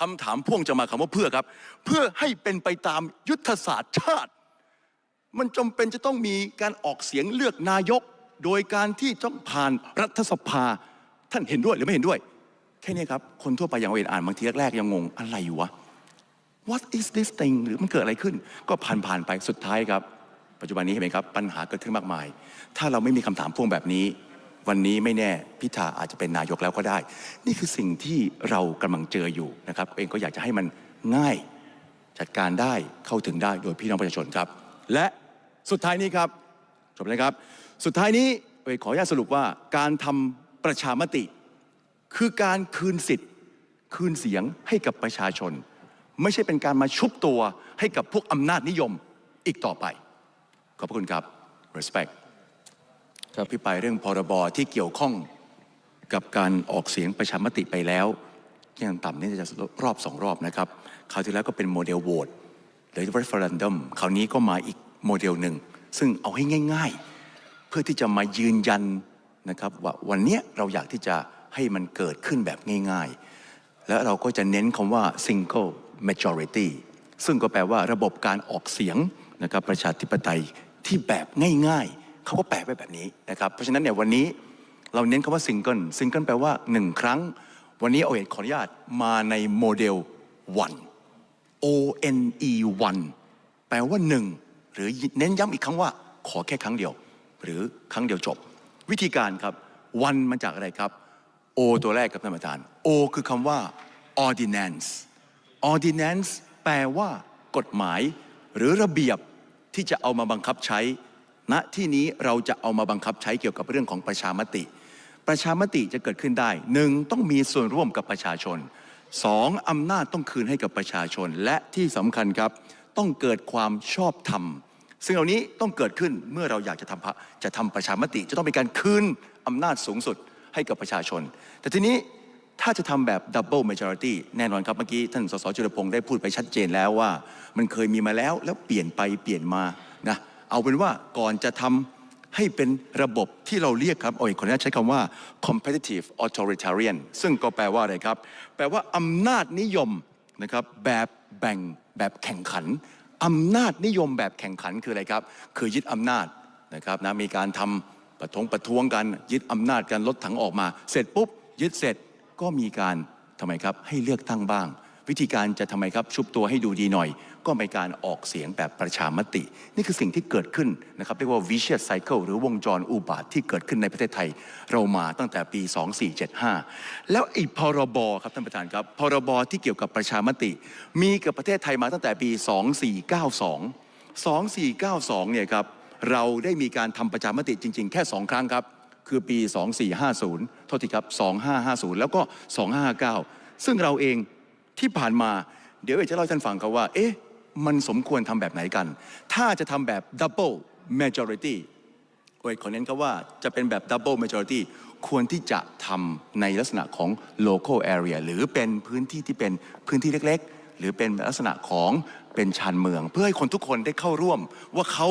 คำถามพ่วงจะมาคำว่าเพื่อครับ เพื่อให้เป็นไปตามยุทธศาสตร์ชาติ มันจำเป็นจะต้องมีการออกเสียงเลือกนายก โดยการที่ต้องผ่านรัฐสภา ท่านเห็นด้วยหรือไม่เห็นด้วย แค่นี้ครับ คนทั่วไปยังเห็นอ่านบางทีแรกๆยังงงอะไรอยู่วะ what is this thing หรือมันเกิดอะไรขึ้น ก็ผ่านผ่านๆไปสุดท้ายครับ ปัจจุบันนี้เห็นไหมครับ ปัญหาเกิดขึ้นมากมาย ถ้าเราไม่มีคำถามพ่วงแบบนี้ วันนี้ไม่แน่พิธาอาจจะเป็นนายกแล้วก็ได้ นี่คือสิ่งที่เรากำลังเจออยู่นะครับเองก็อยากจะให้มันง่ายจัดการได้เข้าถึงได้โดยพี่น้องประชาชนครับ และสุดท้ายนี้ครับจบเลยครับ สุดท้ายนี้เอ่ยขออนุญาตสรุปว่าการทำประชามติ คือการคืนสิทธิ์ คืนเสียงให้กับประชาชน ไม่ใช่เป็นการมาชุบตัวให้กับพวกอำนาจนิยมอีกต่อไป ขอบพระคุณครับ respect ครับพี่ไปเรื่องพรบที่เกี่ยวข้องกับการออกเสียงประชามติไปแล้วยังต่ำนี่จะรอบสองรอบนะครับคราวที่แล้วก็เป็นโมเดลโหวตหรือ referendum คราวนี้ก็มาอีกโมเดลหนึ่ง ซึ่งเอาให้ง่าย ๆ เพื่อที่จะมายืนยันนะครับว่าวันนี้เราอยากที่จะให้มันเกิดขึ้นแบบง่าย ๆ แล้วเราก็จะเน้นคำว่า single majority ซึ่งก็แปลว่าระบบการออกเสียงนะครับประชาธิปไตยที่แบบง่าย ๆ เขาก็แปลไว้แบบนี้นะครับเพราะฉะนั้นเนี่ยวันนี้เราเน้นคำว่า single single แปลว่าหนึ่งครั้ง วันนี้เอาเอกขออนุญาตมาในโมเดล one O N E one แปลว่าหนึ่งหรือเน้นย้ำอีกครั้งว่า ขอแค่ครั้งเดียว หรือครั้งเดียวจบ วิธีการครับ one มาจากอะไรครับ O ตัวแรกครับท่านประธาน O คือคำว่า ordinance ordinance แปลว่ากฎหมาย หรือระเบียบที่จะเอามาบังคับใช้ ณที่นี้เราจะเอามาบังคับใช้เกี่ยวกับเรื่องของประชามติ ประชามติจะเกิดขึ้นได้หนึ่งต้องมีส่วนร่วมกับประชาชนสองอำนาจต้องคืนให้กับประชาชนและที่สำคัญครับ ต้องเกิดความชอบธรรม ซึ่งเหล่านี้ต้องเกิดขึ้นเมื่อเราอยากจะทำพะจะทำประชามติ จะต้องมีการคืนอำนาจสูงสุดให้กับประชาชน แต่ทีนี้ถ้าจะทำแบบ double majority แน่นอนครับ เมื่อกี้ท่านสสจุลพงศ์ได้พูดไปชัดเจนแล้วว่า มันเคยมีมาแล้วแล้วเปลี่ยนไปเปลี่ยนมานะ เอาเป็นว่าก่อนจะทำให้เป็นระบบที่เราเรียกครับโอ้ยขออนุญาตใช้คำว่า competitive authoritarian ซึ่งก็แปลว่าอะไรครับ แปลว่าอำนาจนิยมนะครับแบบแบ่งแบบแข่งขันอำนาจนิยมแบบแข่งขันคืออะไรครับ คือยึดอำนาจนะครับนะมีการทำประท้วงประท้วงกัน ยึดอำนาจกันรถถังออกมา เสร็จปุ๊บยึดเสร็จก็มีการทำไมครับให้เลือกตั้งบ้าง วิธีการจะทำไมครับชุบตัวให้ดูดีหน่อย ก็มีการออกเสียงแบบประชามติ นี่คือสิ่งที่เกิดขึ้นนะครับเรียกว่า vicious cycle หรือวงจรอุบาทที่เกิดขึ้นในประเทศไทย เรามาตั้งแต่ปี 2475 แล้วไอ้พรบครับท่านประธานครับพรบที่เกี่ยวกับประชามติ มีกับประเทศไทยมาตั้งแต่ปี 2492 2492เนี่ยครับเราได้มีการทำประชามติจริง ๆ แค่ 2 ครั้งครับ คือปี 2450 โทษทีครับ 2550 แล้วก็ 2559 ซึ่งเราเอง ที่ผ่านมาเดี๋ยวเอกจะเล่าให้ท่านฟังครับว่า เอ๊ะ มันสมควรทำแบบไหนกัน ถ้าจะทำแบบ double majority โอ้ยขอเน้นครับว่าจะเป็นแบบ double majority ควรที่จะทำในลักษณะของ local area หรือเป็นพื้นที่ที่เป็นพื้นที่เล็ก ๆ หรือเป็นลักษณะของเป็นชานเมือง เพื่อให้คนทุกคนได้เข้าร่วม ว่าเขา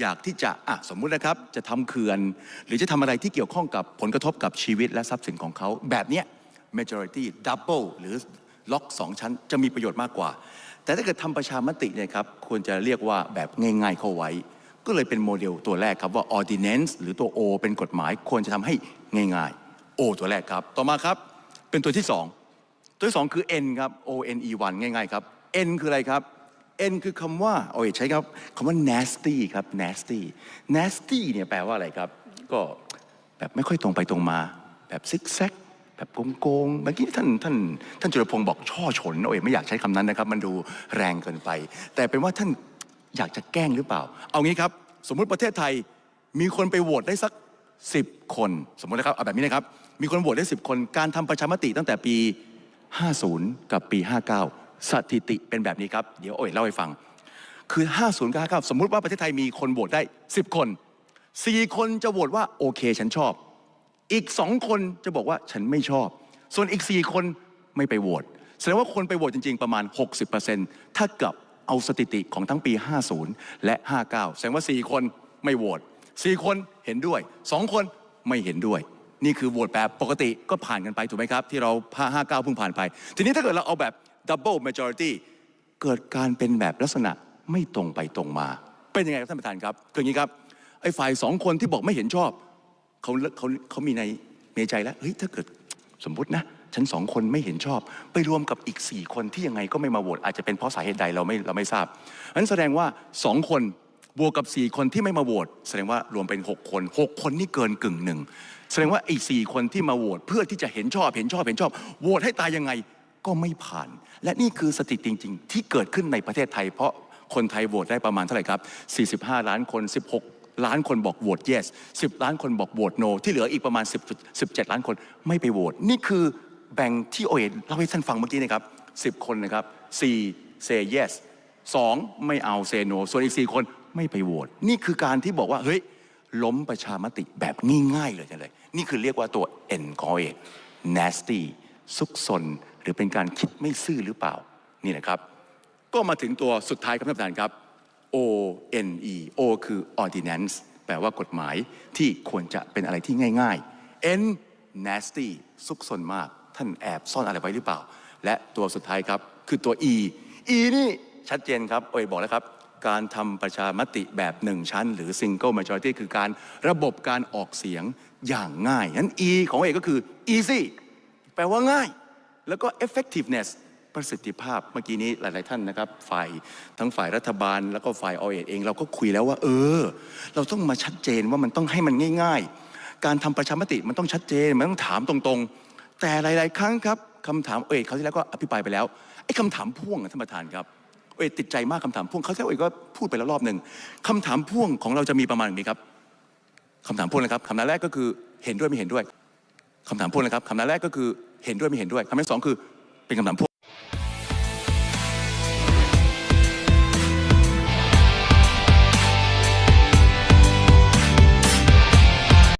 อยากที่จะอะสมมุตินะครับจะทำเขื่อน หรือจะทำอะไรที่เกี่ยวข้องกับผลกระทบกับชีวิตและทรัพย์สินของเขาแบบเนี้ย majority double หรือ ล็อกสองชั้นจะมีประโยชน์มากกว่า แต่ถ้าเกิดทำประชามติเนี่ยครับควรจะเรียกว่าแบบง่ายๆเข้าไว้ ก็เลยเป็นโมเดลตัวแรกครับว่า ordinance หรือตัว O เป็นกฎหมายควรจะทำให้ง่ายๆ O ตัวแรกครับ ต่อมาครับเป็นตัวที่ 2 ตัวที่ 2 คือ N ครับ O N E 1ง่ายๆครับ N คืออะไรครับ N คือคำว่าโอ้ยใช้ครับคำว่า nasty ครับ nasty nasty เนี่ยแปลว่าอะไรครับ ก็แบบไม่ค่อยตรงไปตรงมา แบบซิกแซก แบบโกงๆเมื่อกี้ท่านท่านท่านจุลพงศ์บอกช่อฉนโอ้ยไม่อยากใช้คำนั้นนะครับ มันดูแรงเกินไป แต่เป็นว่าท่านอยากจะแกล้งหรือเปล่า เอางี้ครับ สมมุติประเทศไทยมีคนไปโหวตได้สัก 10 คน สมมตินะครับเอาแบบนี้นะครับ มีคนโหวตได้ 10 คน การทำประชามติตั้งแต่ปี 50 กับปี 59 สถิติเป็นแบบนี้ครับ เดี๋ยวโอ้ยเล่าให้ฟัง คือ 50 กับ 59 สมมุติว่าประเทศไทยมีคนโหวตได้ 10 คน 4 คนจะโหวตว่าโอเค ฉันชอบ อีก2คนจะบอกว่าฉันไม่ชอบ ส่วนอีก4คนไม่ไปโหวตแสดงว่าคนไปโหวตจริง ๆ ประมาณ 60%ถ้ากับเอาสถิติของทั้งปี 50 และ 59 แสดงว่า 4 คนไม่โหวต4 คนเห็นด้วย 2 คนไม่เห็นด้วย นี่คือโหวตแบบปกติก็ผ่านกันไปถูกไหมครับ ที่เราพา59เพิ่งผ่านไป ทีนี้ถ้าเกิดเราเอาแบบ double majority เกิดการเป็นแบบลักษณะไม่ตรงไปตรงมา เป็นยังไงครับท่านประธานครับคืออย่างนี้ครับไอ้ฝ่ายสองคนที่บอกไม่เห็นชอบ เขาเขาเขามีในในใจแล้วเฮ้ยถ้าเกิดสมมตินะฉันสองคนไม่เห็นชอบ ไปรวมกับอีก 4 คนที่ยังไงก็ไม่มาโหวตอาจจะเป็นเพราะสาเหตุใดเราไม่เราไม่ทราบนั้นแสดงว่า 2 คนบวกกับ 4 คนที่ไม่มาโหวตแสดงว่ารวมเป็น 6 คน 6 คนนี่เกินกึ่งหนึ่งแสดงว่าไอ้สคนที่มาโหวตเพื่อที่จะเห็นชอบเห็นชอบเห็นชอบโหวตให้ตายยังไงก็ไม่ผ่าน และนี่คือสถิติจริง ๆ ที่เกิดขึ้นในประเทศไทย เพราะคนไทยโหวตได้ประมาณเท่าไหร่ครับ 45 ล้านคน 16 ล้านคนบอกโหวต yes 10 ล้านคนบอกโหวต no ที่เหลืออีกประมาณ 10 17 ล้านคนไม่ไปโหวตนี่คือแบ่งที่โอเอเล่าให้ท่านฟังเมื่อกี้นะครับ10 คนนะครับ4 say yes 2 ไม่เอา say no ส่วนอีก 4 คนไม่ไปโหวตนี่คือการที่บอกว่าเฮ้ยล้มประชามติแบบง่ายๆเลยจังเลย นี่คือเรียกว่าตัว N ของ OA nasty ซุกซนหรือเป็นการคิดไม่ซื่อหรือเปล่า นี่นะครับ ก็มาถึงตัวสุดท้ายครับท่านประธานครับ O N E O คือ ordinance แปลว่ากฎหมายที่ควรจะเป็นอะไรที่ง่าย ๆ N nasty ซุกซนมาก ท่านแอบซ่อนอะไรไว้หรือเปล่า และตัวสุดท้ายครับ คือตัว E E นี่ชัดเจนครับโอ้ยบอกแล้วครับ การทำประชามติแบบหนึ่งชั้น หรือ single majority คือการระบบการออกเสียงอย่างง่ายนั้น E ของเอกก็คือ easy แปลว่าง่าย แล้วก็ effectiveness ประสิทธิภาพเมื่อกี้นี้หลาย ๆ ท่านนะครับ ฝ่ายทั้งฝ่ายรัฐบาล แล้วก็ฝ่ายอเอเอง เราก็คุยแล้วว่า เออ เราต้องมาชัดเจนว่ามันต้องให้มันง่าย ๆ การทำประชามติมันต้องชัดเจนมันต้องถามตรง ๆ แต่หลาย ๆ ครั้งครับคำถามเอกเขาที่แล้วก็อภิปรายไปแล้วไอ้คำถามพ่วงท่านประธานครับเอกติดใจมากคำถามพ่วงเขาวที่แล้วเอกก็พูดไปแล้วรอบหนึ่งคำถามพ่วงของเราจะมีประมาณอย่างนี้ครับคำถามพ่วงนะครับคำถามแรกก็คือเห็นด้วยไม่เห็นด้วยคำถามพ่วงนะครับคำถามแรกก็คือเห็นด้วยไม่เห็นด้วยคำถามสองคือเป็นคำถามพ่วง